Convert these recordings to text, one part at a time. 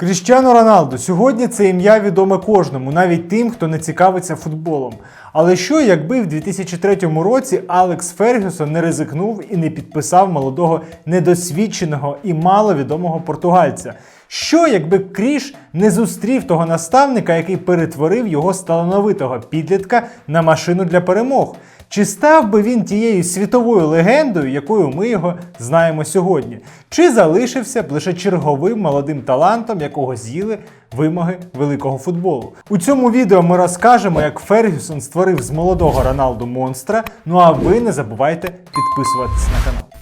Кріштіану Роналду сьогодні це ім'я відоме кожному, навіть тим, хто не цікавиться футболом. Але що, якби в 2003 році Алекс Фергюсон не ризикнув і не підписав молодого недосвідченого і маловідомого португальця? Що, якби Кріш не зустрів того наставника, який перетворив його з талановитого підлітка на машину для перемог? Чи став би він тією світовою легендою, якою ми його знаємо сьогодні? Чи залишився б лише черговим молодим талантом, якого з'їли вимоги великого футболу? У цьому відео ми розкажемо, як Фергюсон створив з молодого Роналду монстра. Ну а ви не забувайте підписуватись на канал.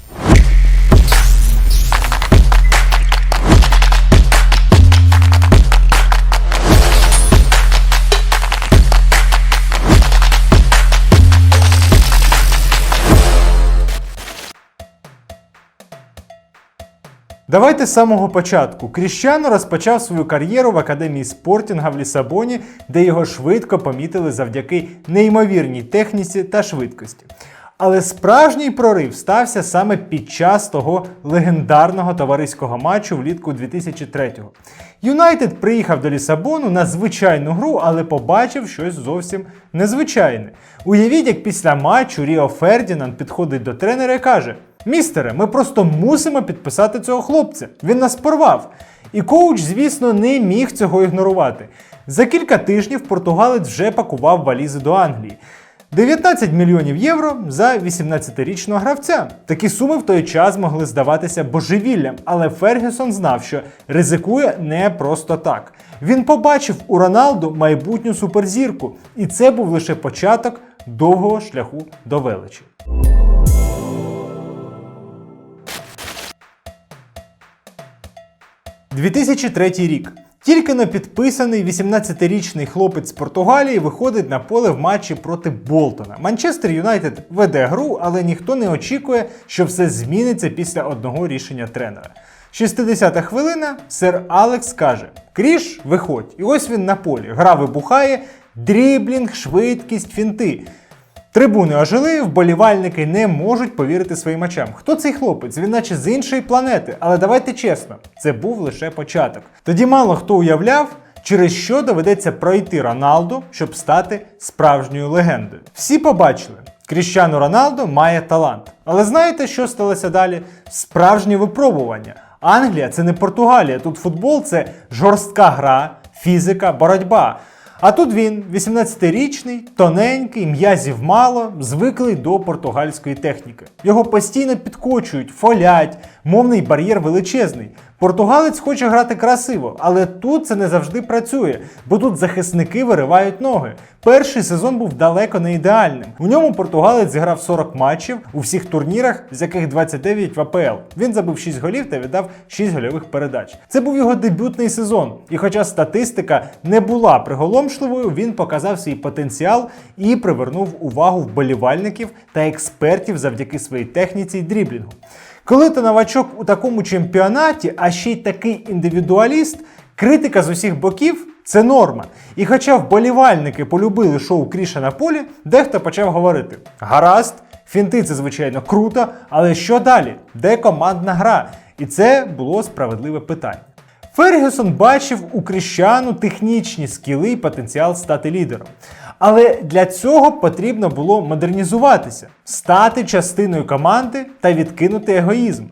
Давайте з самого початку. Кріщано розпочав свою кар'єру в академії спортінга в Лісабоні, де його швидко помітили завдяки неймовірній техніці та швидкості. Але справжній прорив стався саме під час того легендарного товариського матчу влітку 2003-го. Юнайтед приїхав до Лісабону на звичайну гру, але побачив щось зовсім незвичайне. Уявіть, як після матчу Ріо Фердінанд підходить до тренера і каже: Містере, ми просто мусимо підписати цього хлопця. Він нас порвав. І коуч, звісно, не міг цього ігнорувати. За кілька тижнів португалець вже пакував валізи до Англії. 19 мільйонів євро за 18-річного гравця. Такі суми в той час могли здаватися божевіллям, але Фергюсон знав, що ризикує не просто так. Він побачив у Роналду майбутню суперзірку, і це був лише початок довгого шляху до величі. – 2003 рік. Тільки но підписаний 18-річний хлопець з Португалії виходить на поле в матчі проти Болтона. Манчестер Юнайтед веде гру, але ніхто не очікує, що все зміниться після одного рішення тренера. 60-та хвилина, сер Алекс каже: Кріш, виходь. І ось він на полі. Гра вибухає, дріблінг, швидкість, фінти. Трибуни ожили, вболівальники не можуть повірити своїм очам. Хто цей хлопець? Він наче з іншої планети. Але давайте чесно, це був лише початок. Тоді мало хто уявляв, через що доведеться пройти Роналду, щоб стати справжньою легендою. Всі побачили. Кріщану Роналдо має талант. Але знаєте, що сталося далі? Справжнє випробування. Англія це не Португалія. Тут футбол це жорстка гра, фізика, боротьба. А тут він, 18-річний, тоненький, м'язів мало, звиклий до португальської техніки. Його постійно підкочують, фолять, мовний бар'єр величезний. Португалець хоче грати красиво, але тут це не завжди працює, бо тут захисники виривають ноги. Перший сезон був далеко не ідеальним. У ньому португалець зіграв 40 матчів у всіх турнірах, з яких 29 в АПЛ. Він забив 6 голів та віддав 6 гольових передач. Це був його дебютний сезон. І хоча статистика не була приголомшливою, він показав свій потенціал і привернув увагу вболівальників та експертів завдяки своїй техніці й дріблінгу. Коли ти новачок у такому чемпіонаті, а ще й такий індивідуаліст, критика з усіх боків це норма. І хоча вболівальники полюбили шоу Кріша на полі, дехто почав говорити: гаразд, фінти це звичайно круто, але що далі? Де командна гра? І це було справедливе питання. Фергюсон бачив у Кріщану технічні скіли і потенціал стати лідером. Але для цього потрібно було модернізуватися, стати частиною команди та відкинути егоїзм.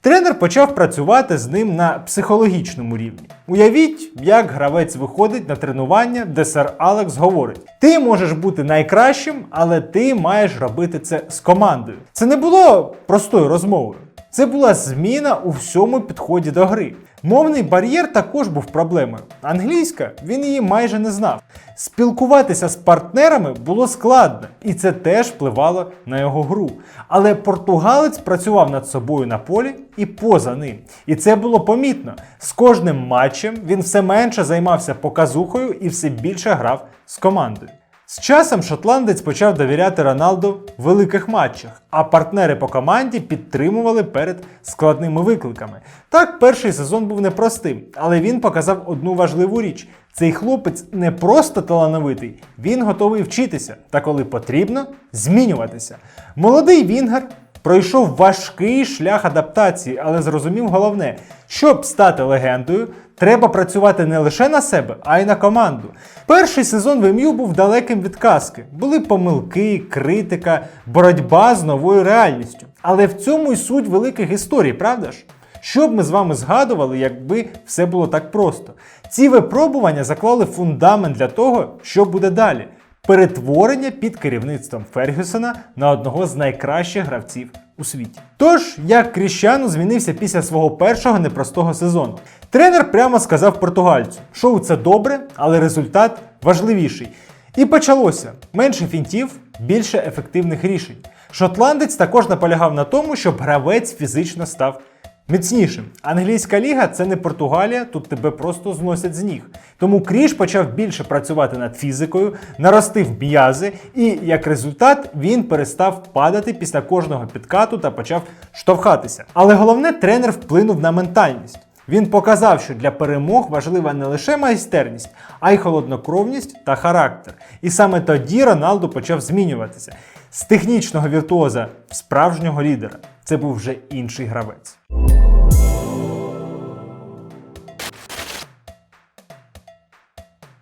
Тренер почав працювати з ним на психологічному рівні. Уявіть, як гравець виходить на тренування, де сер Алекс говорить: ти можеш бути найкращим, але ти маєш робити це з командою. Це не було простою розмовою. Це була зміна у всьому підході до гри. Мовний бар'єр також був проблемою. Англійська він її майже не знав. Спілкуватися з партнерами було складно, і це теж впливало на його гру. Але португалець працював над собою на полі і поза ним. І це було помітно. З кожним матчем він все менше займався показухою і все більше грав з командою. З часом шотландець почав довіряти Роналду в великих матчах, а партнери по команді підтримували перед складними викликами. Так, перший сезон був непростим, але він показав одну важливу річ: цей хлопець не просто талановитий, він готовий вчитися та, коли потрібно, змінюватися. Молодий Вінгер пройшов важкий шлях адаптації, але зрозумів головне, щоб стати легендою, треба працювати не лише на себе, а й на команду. Перший сезон в МЮ був далеким від казки. Були помилки, критика, боротьба з новою реальністю. Але в цьому й суть великих історій, правда ж? Що б ми з вами згадували, якби все було так просто? Ці випробування заклали фундамент для того, що буде далі. Перетворення під керівництвом Фергюсона на одного з найкращих гравців у світі. Тож, як Кріщану змінився після свого першого непростого сезону. Тренер прямо сказав португальцю: шоу це добре, але результат важливіший. І почалося менше фінтів, більше ефективних рішень. Шотландець також наполягав на тому, щоб гравець фізично став міцнішим. Англійська ліга це не Португалія, тут тебе просто зносять з ніг. Тому Кріш почав більше працювати над фізикою, наростив м'язи, і як результат він перестав падати після кожного підкату та почав штовхатися. Але головне, тренер вплинув на ментальність. Він показав, що для перемог важлива не лише майстерність, а й холоднокровність та характер. І саме тоді Роналду почав змінюватися з технічного віртуоза в справжнього лідера. Це був вже інший гравець.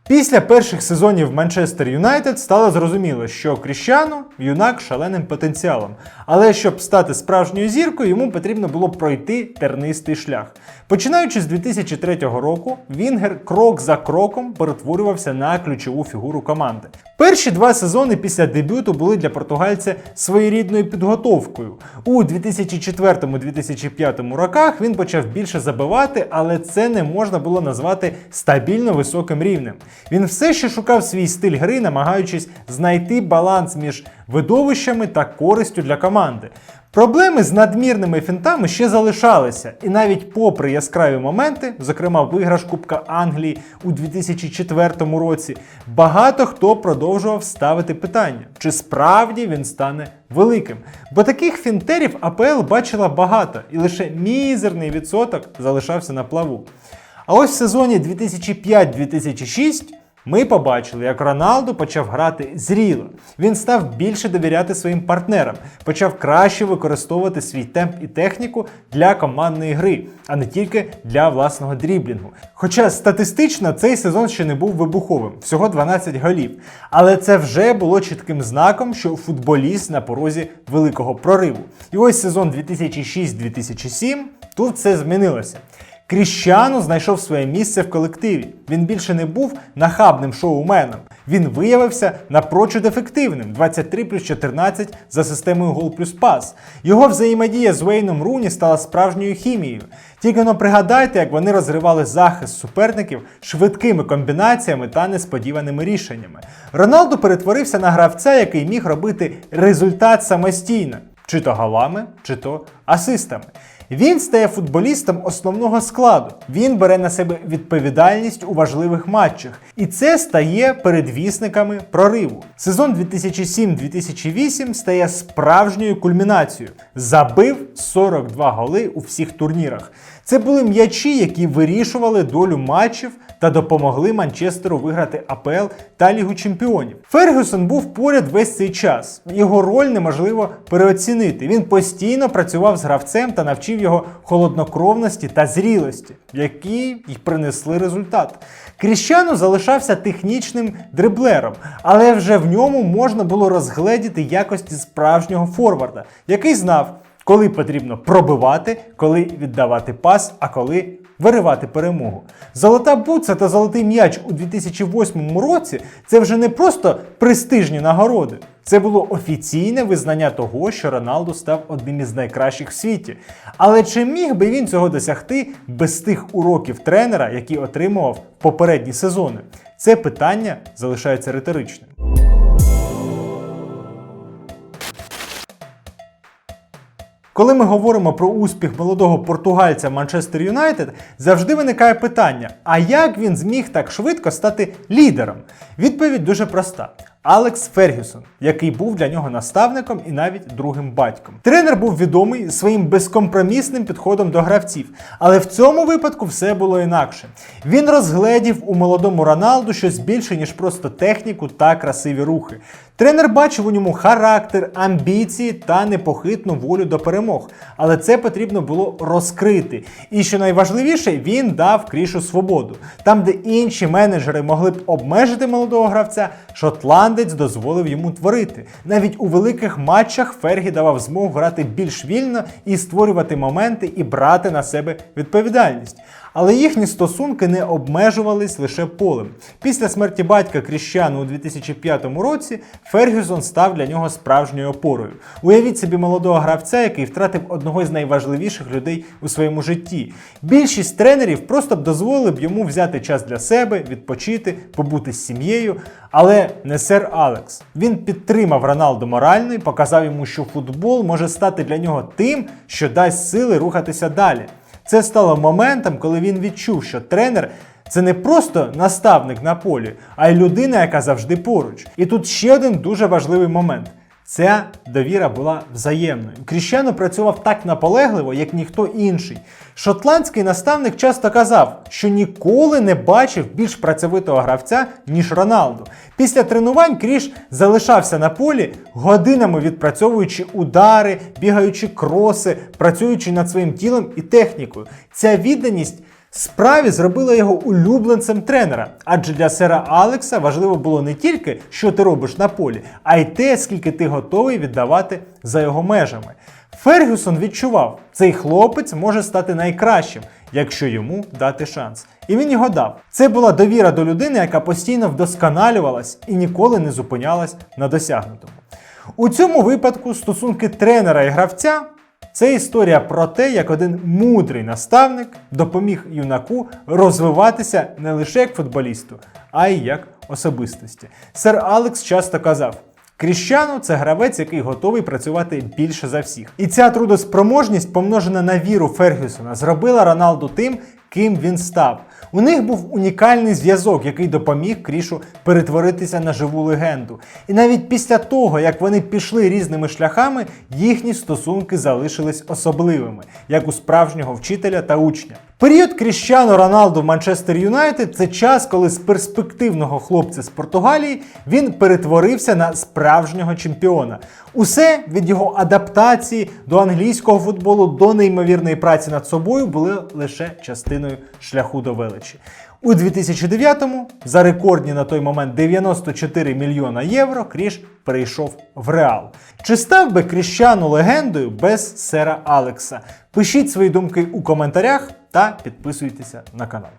Після перших сезонів Манчестер Юнайтед стало зрозуміло, що Кріщану юнак шаленим потенціалом. Але щоб стати справжньою зіркою, йому потрібно було пройти тернистий шлях. Починаючи з 2003 року, Вінгер крок за кроком перетворювався на ключову фігуру команди. Перші два сезони після дебюту були для португальця своєрідною підготовкою. У 2004-2005 роках він почав більше забивати, але це не можна було назвати стабільно високим рівнем. Він все ще шукав свій стиль гри, намагаючись знайти баланс між видовищами та користю для команди. Проблеми з надмірними фінтами ще залишалися, і навіть попри яскраві моменти, зокрема виграш Кубка Англії у 2004 році, багато хто продовжував ставити питання, чи справді він стане великим. Бо таких фінтерів АПЛ бачила багато, і лише мізерний відсоток залишався на плаву. А ось в сезоні 2005-2006 ми побачили, як Роналду почав грати зріло. Він став більше довіряти своїм партнерам, почав краще використовувати свій темп і техніку для командної гри, а не тільки для власного дріблінгу. Хоча статистично цей сезон ще не був вибуховим, всього 12 голів. Але це вже було чітким знаком, що футболіст на порозі великого прориву. І ось сезон 2006-2007 тут все змінилося. Кріщану знайшов своє місце в колективі. Він більше не був нахабним шоуменом. Він виявився напрочуд ефективним 23 плюс 14 за системою гол плюс пас. Його взаємодія з Вейном Руні стала справжньою хімією. Тільки но пригадайте, як вони розривали захист суперників швидкими комбінаціями та несподіваними рішеннями. Роналду перетворився на гравця, який міг робити результат самостійно, чи то голами, чи то асистами. Він стає футболістом основного складу. Він бере на себе відповідальність у важливих матчах, і це стає передвісниками прориву. Сезон 2007-2008 стає справжньою кульмінацією. Забив 42 голи у всіх турнірах. Це були м'ячі, які вирішували долю матчів та допомогли Манчестеру виграти АПЛ та Лігу Чемпіонів. Фергюсон був поряд весь цей час. Його роль неможливо переоцінити. Він постійно працював з гравцем та навчив його холоднокровності та зрілості, які й принесли результат. Кріщану залишався технічним дриблером, але вже в ньому можна було розгледіти якості справжнього форварда, який знав коли потрібно пробивати, коли віддавати пас, а коли виривати перемогу. Золота буца та золотий м'яч у 2008 році це вже не просто престижні нагороди. Це було офіційне визнання того, що Роналду став одним із найкращих в світі. Але чи міг би він цього досягти без тих уроків тренера, які отримував попередні сезони? Це питання залишається риторичним. Коли ми говоримо про успіх молодого португальця Манчестер Юнайтед, завжди виникає питання: а як він зміг так швидко стати лідером? Відповідь дуже проста. Алекс Фергюсон, який був для нього наставником і навіть другим батьком. Тренер був відомий своїм безкомпромісним підходом до гравців, але в цьому випадку все було інакше. Він розгледів у молодому Роналду щось більше, ніж просто техніку та красиві рухи. Тренер бачив у ньому характер, амбіції та непохитну волю до перемог, але це потрібно було розкрити. І що найважливіше, він дав крішу свободу. Там, де інші менеджери могли б обмежити молодого гравця, шотландець дозволив йому творити. Навіть у великих матчах Фергі давав змогу грати більш вільно і створювати моменти і брати на себе відповідальність. Але їхні стосунки не обмежувались лише полем. Після смерті батька Кріщану у 2005 році Фергюсон став для нього справжньою опорою. Уявіть собі молодого гравця, який втратив одного з найважливіших людей у своєму житті. Більшість тренерів просто б дозволили б йому взяти час для себе, відпочити, побути з сім'єю. Але не сер Алекс. Він підтримав Роналду морально і показав йому, що футбол може стати для нього тим, що дасть сили рухатися далі. Це стало моментом, коли він відчув, що тренер це не просто наставник на полі, а й людина, яка завжди поруч. І тут ще один дуже важливий момент. Ця довіра була взаємною. Кріщано працював так наполегливо, як ніхто інший. Шотландський наставник часто казав, що ніколи не бачив більш працьовитого гравця, ніж Роналду. Після тренувань Кріш залишався на полі, годинами відпрацьовуючи удари, бігаючи кроси, працюючи над своїм тілом і технікою. Ця відданість справі зробила його улюбленцем тренера. Адже для сера Алекса важливо було не тільки, що ти робиш на полі, а й те, скільки ти готовий віддавати за його межами. Фергюсон відчував, цей хлопець може стати найкращим, якщо йому дати шанс. І він його дав. Це була довіра до людини, яка постійно вдосконалювалась і ніколи не зупинялась на досягнутому. У цьому випадку стосунки тренера і гравця це історія про те, як один мудрий наставник допоміг юнаку розвиватися не лише як футболісту, а й як особистості. Сер Алекс часто казав. Кріщану це гравець, який готовий працювати більше за всіх. І ця трудоспроможність, помножена на віру Фергюсона, зробила Роналду тим, ким він став. У них був унікальний зв'язок, який допоміг Крішу перетворитися на живу легенду. І навіть після того, як вони пішли різними шляхами, їхні стосунки залишились особливими, як у справжнього вчителя та учня. Період Кріщану Роналду в Манчестер Юнайтед це час, коли з перспективного хлопця з Португалії він перетворився на справжнього чемпіона. Усе від його адаптації до англійського футболу до неймовірної праці над собою були лише частиною шляху до величі. У 2009-му за рекордні на той момент 94 мільйона євро Кріш перейшов в Реал. Чи став би Кріщану легендою без сера Алекса? Пишіть свої думки у коментарях та підписуйтеся на канал.